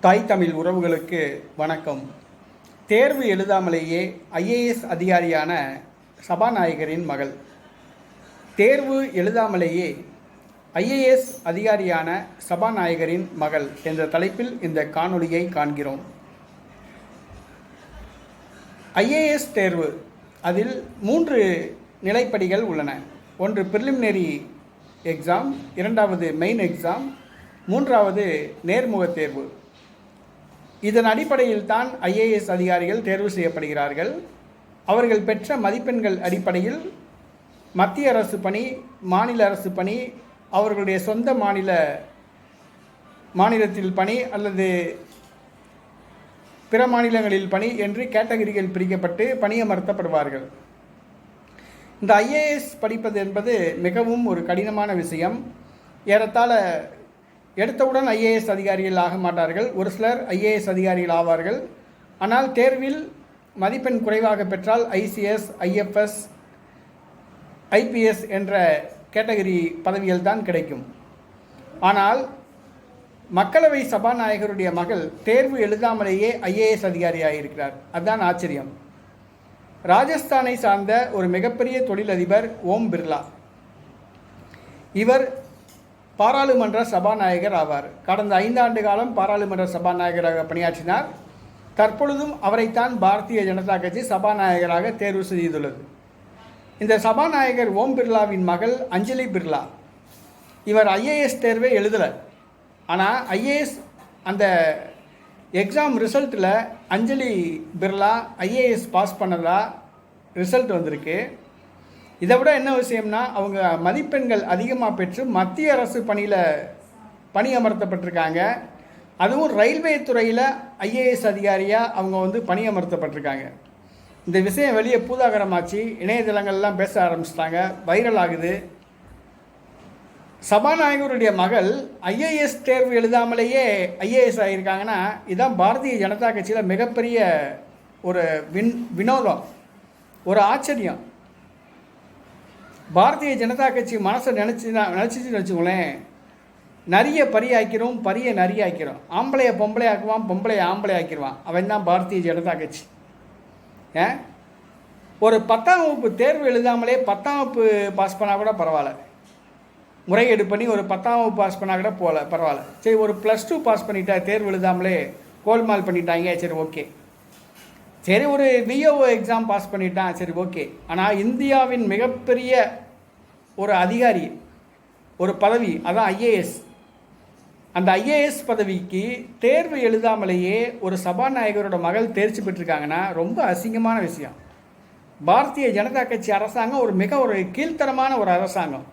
தாய் தமிழ் உறவுகளுக்கு வணக்கம். தேர்வு எழுதாமலேயே ஐஏஎஸ் அதிகாரியான சபாநாயகரின் மகள். தேர்வு எழுதாமலேயே ஐஏஎஸ் அதிகாரியான சபாநாயகரின் மகள் என்ற தலைப்பில் இந்த காணொளியை காண்கிறோம். ஐஏஎஸ் தேர்வு அதில் மூன்று நிலைப்படிகள் உள்ளன. ஒன்று பிரிலிமினரி எக்ஸாம் இரண்டாவது மெயின் எக்ஸாம் மூன்றாவது நேர்முக தேர்வு. இதன் அடிப்படையில் தான் ஐஏஎஸ் அதிகாரிகள் தேர்வு செய்யப்படுகிறார்கள். அவர்கள் பெற்ற மதிப்பெண்கள் அடிப்படையில் மத்திய அரசு பணி மாநில அரசு பணி அவர்களுடைய சொந்த மாநில மாநிலத்தில் பணி அல்லது பிற மாநிலங்களில் பணி என்று கேட்டகரிகள் பிரிக்கப்பட்டு பணியமர்த்தப்படுவார்கள். இந்த ஐஏஎஸ் படிப்பது என்பது மிகவும் ஒரு கடினமான விஷயம். ஏறத்தாழ எடுத்தவுடன் ஐஏஎஸ் அதிகாரிகள் ஆக மாட்டார்கள். ஒரு சிலர் ஐஏஎஸ் அதிகாரிகள் ஆவார்கள். ஆனால் தேர்வில் மதிப்பெண் குறைவாக பெற்றால் ஐசிஎஸ் ஐஎஃப்எஸ் ஐபிஎஸ் என்ற கேட்டகரி பதவிகள் தான் கிடைக்கும். ஆனால் மக்களவை சபாநாயகருடைய மகள் தேர்வு எழுதாமலேயே ஐஏஎஸ் அதிகாரியாக இருக்கிறார் அதுதான் ஆச்சரியம். ராஜஸ்தானை சார்ந்த ஒரு மிகப்பெரிய தொழிலதிபர் ஓம் பிர்லா. இவர் பாராளுமன்ற சபாநாயகர் ஆவார். கடந்த ஐந்தாண்டு காலம் பாராளுமன்ற சபாநாயகராக பணியாற்றினார். தற்பொழுதும் அவரைத்தான் பாரதிய ஜனதா கட்சி சபாநாயகராக தேர்வு செய்துள்ளது. இந்த சபாநாயகர் ஓம் பிர்லாவின் மகள் அஞ்சலி பிர்லா. இவர் ஐஏஎஸ் தேர்வே எழுதலை. ஆனால் ஐஏஎஸ் அந்த எக்ஸாம் ரிசல்ட்டில் அஞ்சலி பிர்லா ஐஏஎஸ் பாஸ் பண்ணதா ரிசல்ட் வந்திருக்கு. இதை விட என்ன விஷயம்னா அவங்க மதிப்பெண்கள் அதிகமாக பெற்று மத்திய அரசு பணியில் பணி அமர்த்தப்பட்டிருக்காங்க அதுவும் ரயில்வே துறையில் ஐஏஎஸ் அதிகாரியாக அவங்க வந்து பணி அமர்த்தப்பட்டிருக்காங்க இந்த விஷயம் வெளியே பூதாகரமாச்சு இணையதளங்கள்லாம் பேச ஆரம்பிச்சிட்டாங்க வைரல் ஆகுது. சபாநாயகருடைய மகள் ஐஏஎஸ் தேர்வு எழுதாமலேயே ஐஏஎஸ் ஆகியிருக்காங்கன்னா இதுதான் பாரதிய ஜனதா கட்சியில் மிகப்பெரிய ஒரு வின் வினோதம் ஒரு ஆச்சரியம். பாரதிய ஜனதா கட்சி மனசை நினச்சி நினச்சிச்சுன்னு வச்சுக்கோங்களேன். நிறைய பரியாக்கிறோம் பரிய நிறைய ஆக்கிறோம் ஆம்பளைய பொம்பளை ஆக்குவான் பொம்பளைய ஆம்பளை ஆக்கிடுவான் அவன் தான் பாரதிய ஜனதா கட்சி. ஏன் ஒரு பத்தாம் வகுப்பு தேர்வு எழுதாமலே பத்தாம் வகுப்பு பாஸ் பண்ணால் கூட பரவாயில்ல. முறையீடு பண்ணி ஒரு பத்தாம் வகுப்பு பாஸ் பண்ணால் கூட போகல பரவாயில்ல. சரி ஒரு ப்ளஸ் டூ பாஸ் பண்ணிட்டா தேர்வு எழுதாமலே கோல்மால் பண்ணிட்டாங்க சரி ஓகே. சரி ஒரு விஓஓ எக்ஸாம் பாஸ் பண்ணிட்டான் சரி ஓகே ஆனால் இந்தியாவின் மிகப்பெரிய ஒரு அதிகாரி ஒரு பதவி அதான் ஐஏஎஸ் அந்த ஐஏஎஸ் பதவிக்கு தேர்வு எழுதாமலேயே ஒரு சபாநாயகரோட மகள் தேர்ச்சி பெற்றிருக்காங்கன்னா ரொம்ப அசிங்கமான விஷயம். பாரதிய ஜனதா கட்சி அரசாங்கம் ஒரு மிக ஒரு கீழ்த்தரமான ஒரு அரசாங்கம்.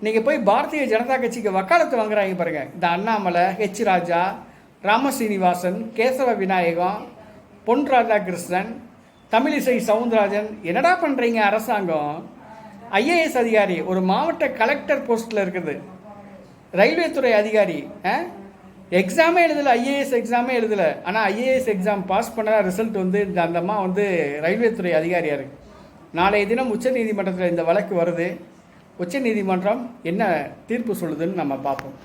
நீங்கள் போய் பாரதிய ஜனதா கட்சிக்கு வக்காலத்து வாங்குறாங்க பாருங்கள் இந்த அண்ணாமலை ஹெச் ராஜா ராமசீனிவாசன் கேசவ விநாயகம் பொன் ராதாகிருஷ்ணன் தமிழிசை சவுந்தரராஜன் என்னடா பண்ணுறீங்க அரசாங்கம்? ஐஏஎஸ் அதிகாரி ஒரு மாவட்ட கலெக்டர் போஸ்ட்டில் இருக்குது. ரயில்வே துறை அதிகாரி எக்ஸாமே எழுதலை ஐஏஎஸ் எக்ஸாமே எழுதலை. ஆனால் ஐஏஎஸ் எக்ஸாம் பாஸ் பண்ண ரிசல்ட் வந்து இந்த அந்த அம்மா வந்து ரயில்வே துறை அதிகாரியாக இருக்குது நாளைய தினம் உச்சநீதிமன்றத்தில் இந்த வழக்கு வருது. உச்சநீதிமன்றம் என்ன தீர்ப்பு சொல்லுதுன்னு நம்ம பார்ப்போம்.